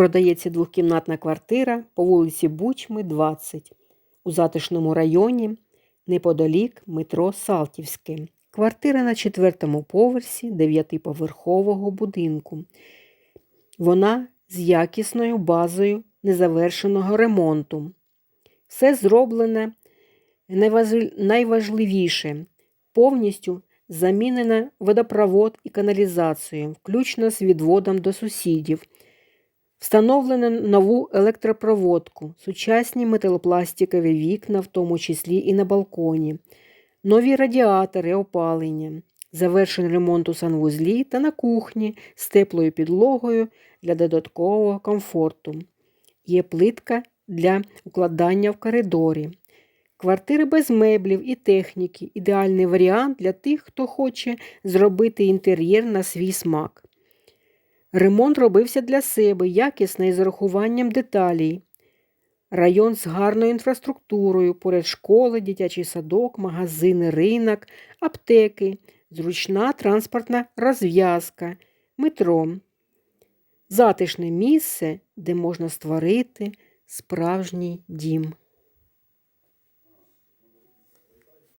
Продається двохкімнатна квартира по вулиці Бучми, 20, у затишному районі, неподалік метро Салтівське. Квартира на четвертому поверсі дев'ятиповерхового будинку. Вона з якісною базою незавершеного ремонту. Все зроблене найважливіше повністю замінена водопровод і каналізацію, включно з відводом до сусідів. Встановлено нову електропроводку, сучасні металопластикові вікна, в тому числі і на балконі, нові радіатори опалення, завершений ремонт у санвузлі та на кухні з теплою підлогою для додаткового комфорту. Є плитка для укладання в коридорі. Квартири без меблів і техніки ідеальний варіант для тих, хто хоче зробити інтер'єр на свій смак. Ремонт робився для себе, якісно і з урахуванням деталей. Район з гарною інфраструктурою, поряд школи, дитячий садок, магазини, ринок, аптеки, зручна транспортна розв'язка, метро. Затишне місце, де можна створити справжній дім.